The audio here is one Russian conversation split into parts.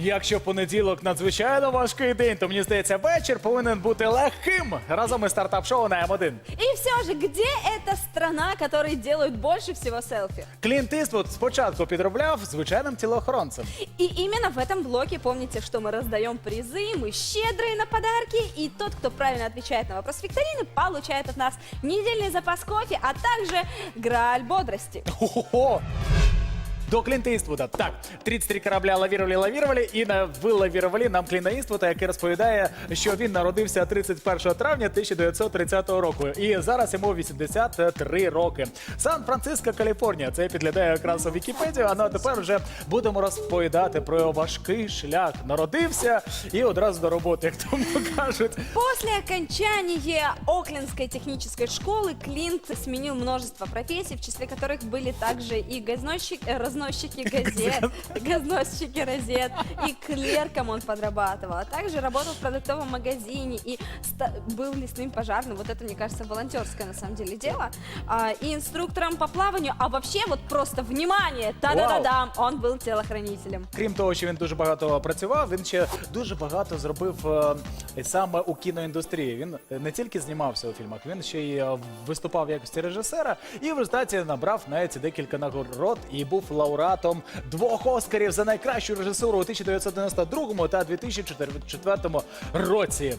Якщо понеділок надзвичайно важкий день, то мені здається, вечір повинен бути легким разом із стартап-шоу на М1. И все же, где эта страна, которые делают больше всего селфи? Клінт Іствуд спочатку підробляв звичайним тілоохоронцем. И именно в этом блоке помните, что мы раздаем призы, мы щедрые на подарки, и тот, кто правильно отвечает на вопрос викторины, получает от нас недельный запас кофе, а также грааль бодрости. Хо-хо-хо! До Клінта Іствуда. Так, 33 корабля лавірували, лавірували і на вилавірували нам Кліна Іствуда, який розповідає, що він народився 31 травня 1930 року. І зараз йому 83 роки. Сан-Франциско, Каліфорнія. Це підглядає якраз у Вікіпедію. А ну а тепер вже будемо розповідати про його важкий шлях. Народився і одразу до роботи, як тому кажуть. После окончания Оклендской технической школы Клинт сменил множество профессий, в числе которых были также и газнощик- э, разносчики газет, газнощики розет, и клерком он подрабатывал, а также работал в продуктовом магазине и ста- был лесным пожарным. Вот это, мне кажется, волонтерское на самом деле дело. А, и инструктором по плаванию, а вообще вот просто внимание, та-да-да-дам, он был телохранителем. Крім того, що він дуже багато працював, він ще дуже багато зробив е, саме у кіноіндустрії. Він е, не тільки знімався у фільмах, він ще й е, виступав в якості режисера, і в результаті набрав навіть декілька нагород і був лауреатом двох оскарів за найкращу режисуру у 1992 та 2004 році.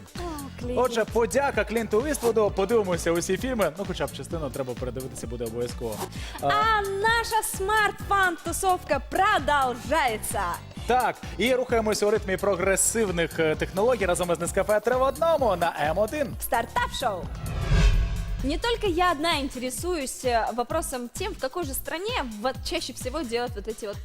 Отже, подяка Клінту Іствуду. Подивимося усі фільми. Ну, хоча б частину треба передивитися буде обов'язково. А, А наша смарт-фан-тусовка продолжается. Так, і рухаємося у ритмі прогресивних е, технологій разом із Нескафе 3 в одному на М1. Стартап-шоу. Не только я одна интересуюсь э, вопросом тем, в какой же стране вот чаще всего делают вот эти вот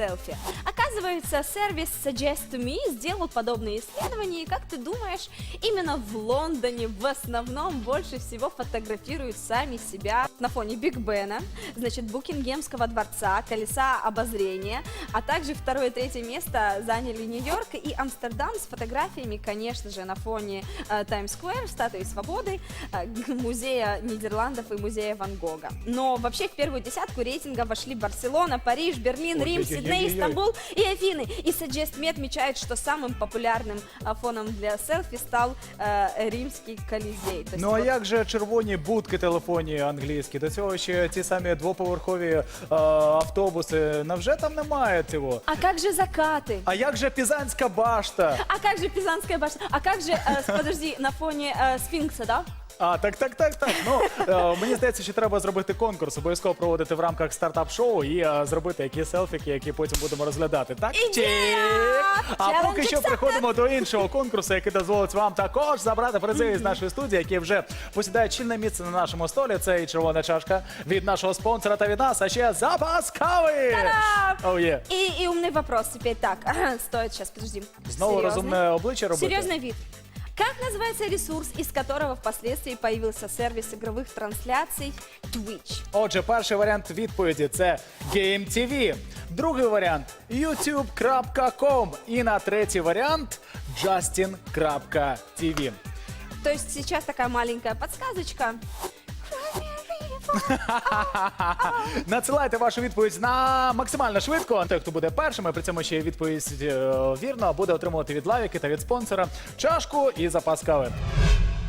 селфи. Оказывается, сервис Suggest to Me сделал подобные исследования, и как ты думаешь, именно в Лондоне в основном больше всего фотографируют сами себя на фоне Биг Бена, значит, Букингемского дворца, колеса обозрения, а также второе и третье место заняли Нью-Йорк и Амстердам с фотографиями, конечно же, на фоне Таймс-сквер, статуи свободы, э, музея Нидерландов и музея Ван Гога. Но вообще в первую десятку рейтинга вошли Барселона, Париж, Берлин, Рим, Ой-ой-ой-ой-ой. Сидней, Стамбул и Афины. И Suggest Me отмечает, что самым популярным а, фоном для селфи стал э, римский Колизей. То есть Ну а вот як же червоні будки телефонні англійські? До цього ще ті самі двоповерхові е, автобуси. Невже там немає цього? А как же закаты? А як же Пізанська башта? А как же Пизанская башня? А как же, э, с- подожди, на фоне э, сфинкса, да? А, так, так, так, так. Ну е, мені здається, що треба зробити конкурс, обов'язково проводити в рамках стартап-шоу і е, зробити які селфіки, які потім будемо розглядати. Так Ідея! Чи? А Челендж поки що accepted! приходимо до іншого конкурсу, який дозволить вам також забрати призи із нашої студії, які вже посідають чільне місце на нашому столі. Це і червона чашка від нашого спонсора та від нас, а ще запас кави. Та-дам! Oh, yeah. И, и умный вопрос теперь так. Стоит сейчас, подожди. Знову Серьезный? розумне обличчя робити. Серьезный вид. Как называется ресурс, из которого впоследствии появился сервис игровых трансляций Twitch? Отже, перший варіант відповіді це Game TV. Другий варіант youtube.com. І на третій варіант justin.tv. То есть сейчас такая маленькая подсказочка. Надсилайте вашу відповідь на максимально швидко. Той, хто буде першим, і при цьому ще відповідь е, вірно, буде отримувати від лавіки та від спонсора чашку і запас кави.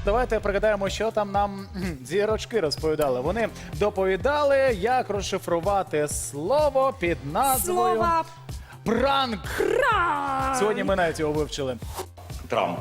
Давайте пригадаємо, що там нам кхм, зірочки розповідали. Вони доповідали, як розшифрувати слово під назвою Слово пранк. «пранк». Сьогодні ми навіть його вивчили. Трамп.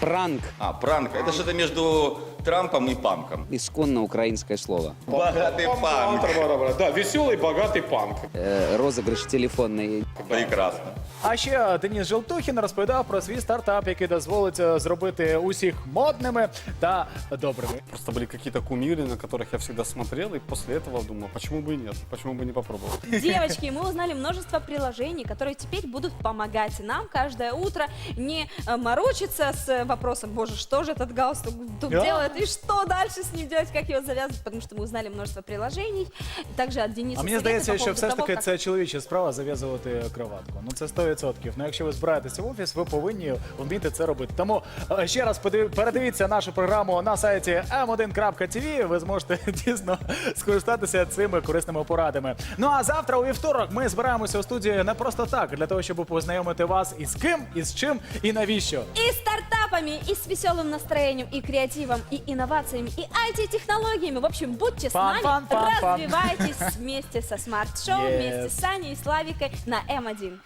Пранк. А, пранк. Это что-то между Трампом и панком. Исконно украинское слово. Богатый панк. Да, веселый, богатый панк. Э, розыгрыш телефонный. Прекрасно. А ще Деніс Желтухін розповідав про свій стартап, який дозволить е, зробити усіх модними та добрими. Просто были какие-то кумиры, на которых я всегда смотрел, и после этого думал, почему бы и нет, почему бы не попробовать. Девочки, мы узнали множество приложений, которые теперь будут помогать нам каждое утро не э, морочиться с вопросом, боже, что же этот галстук тут Да. делает и что дальше с ним делать, как его завязывать, потому что мы узнали множество приложений. Также от Дениса А мені советы здається, по що поводу все ж того, таки как- це чоловіча справа зав'язувати кроватку. Ну це 100%. Ну якщо ви збираєтеся в офіс, ви повинні вміти це робити. Тому е, ще раз подив- передивіться нашу програму на сайті m1.tv. Ви зможете дійсно скористатися цими корисними порадами. Ну а завтра у вівторок ми збираємося у студії не просто так, для того, щоб познайомити вас із ким, із чим і навіщо. И стартапами, и с веселым настроением, и креативом, и инновациями, и IT-технологиями. В общем, будьте с нами, фан, фан, фан. развивайтесь вместе со Смарт Шоу, Yes. вместе с Саней и Славикой на М1.